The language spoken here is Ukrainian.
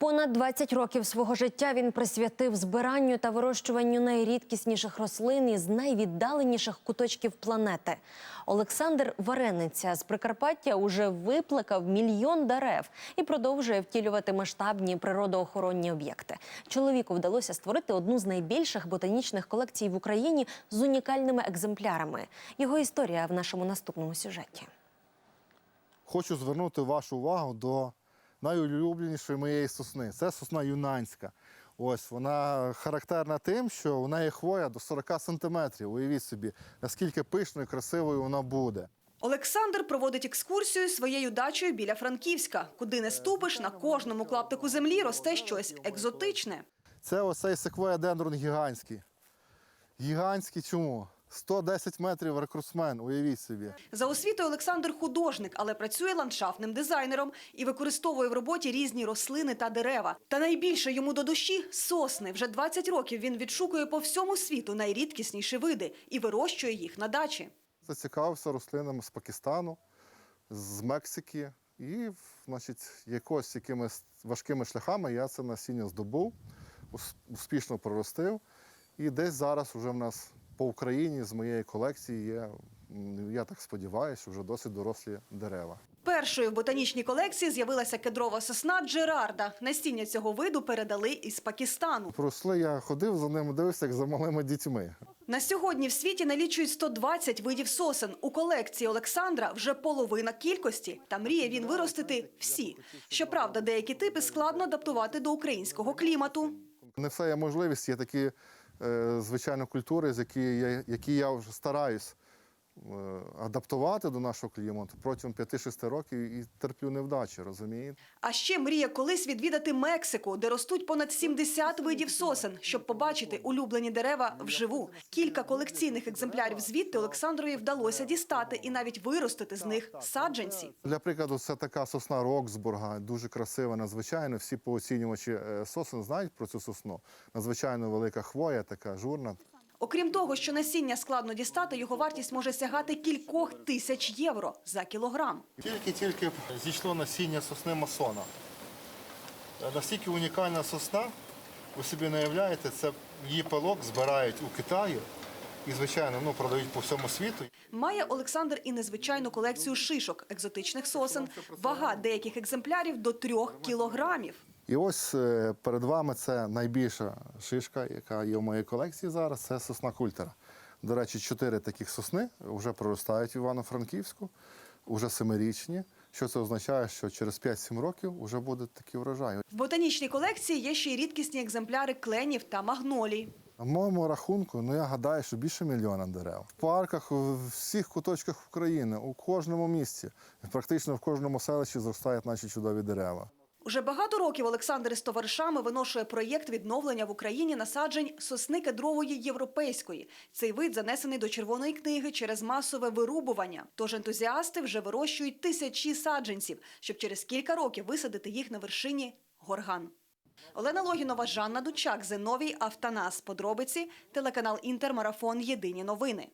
Понад 20 років свого життя він присвятив збиранню та вирощуванню найрідкісніших рослин із найвіддаленіших куточків планети. Олександр Варениця з Прикарпаття уже виплекав мільйон дерев і продовжує втілювати масштабні природоохоронні об'єкти. Чоловіку вдалося створити одну з найбільших ботанічних колекцій в Україні з унікальними екземплярами. Його історія в нашому наступному сюжеті. Хочу звернути вашу увагу до найулюбленішої моєї сосни. Це сосна юнанська. Ось вона характерна тим, що у неї хвоя до 40 сантиметрів. Уявіть собі, наскільки пишною, красивою вона буде. Олександр проводить екскурсію своєю дачею біля Франківська. Куди не ступиш, на кожному клаптику землі росте щось екзотичне. Це оцей секвоя дендрон гігантський. Гігантський чому? 110 метрів рекрутсмен, уявіть собі. За освітою Олександр художник, але працює ландшафтним дизайнером і використовує в роботі різні рослини та дерева. Та найбільше йому до душі сосни. Вже 20 років він відшукує по всьому світу найрідкісніші види і вирощує їх на дачі. Зацікавився рослинами з Пакистану, з Мексики. І, значить, якось якимись важкими шляхами я це насіння здобув, ус- успішно проростив. І десь зараз вже в нас по Україні з моєї колекції є, я так сподіваюся, вже досить дорослі дерева. Першою в ботанічній колекції з'явилася кедрова сосна Джерарда. Насіння цього виду передали із Пакистану. Проросли, я ходив за ними, дивився, як за малими дітьми. На сьогодні в світі налічують 120 видів сосен. У колекції Олександра вже половина кількості. Та мріє він виростити всі. Щоправда, деякі типи складно адаптувати до українського клімату. Не все є можливість, є такі, звичайно, культури, з які я, які я вже стараюсь е, адаптувати до нашого клімату протягом 5-6 років і терплю невдачі, розумієте? А ще мріє колись відвідати Мексику, де ростуть понад 70 видів сосен, щоб побачити улюблені дерева вживу. Кілька колекційних екземплярів звідти Олександрові вдалося дістати і навіть виростити з них саджанці. Для прикладу, це така сосна Роксбурга, дуже красива, надзвичайно. Всі пооцінювачі е, сосен знають про цю сосну. Надзвичайно велика хвоя, така журна. Окрім того, що насіння складно дістати, його вартість може сягати кількох тисяч євро за кілограм. Тільки-тільки зійшло насіння сосни масона. Е, Настільки унікальна сосна, ви собі не уявляєте, це її пилок збирають у Китаї і, звичайно, ну, продають по всьому світу. Має Олександр і незвичайну колекцію шишок екзотичних сосен. Вага деяких екземплярів до трьох кілограмів. І ось е, перед вами це найбільша шишка, яка є в моїй колекції зараз. Це сосна культера. До речі, чотири таких сосни вже проростають в Івано-Франківську, вже семирічні. Що це означає, що через 5-7 років вже буде такий врожай. В ботанічній колекції є ще й рідкісні екземпляри кленів та магнолій. На моєму рахунку, ну я гадаю, що більше мільйона дерев. В парках, у всіх куточках України, у кожному місці, практично в кожному селищі зростають наші чудові дерева. Уже багато років Олександр із товаришами виношує проєкт відновлення в Україні насаджень сосни кедрової європейської. Цей вид занесений до червоної книги через масове вирубування. Тож ентузіасти вже вирощують тисячі саджанців, щоб через кілька років висадити їх на вершині горган. Олена Логінова, Жанна Дучак, Зиновій Автонас. Подробиці телеканал Інтермарафон. Єдині новини.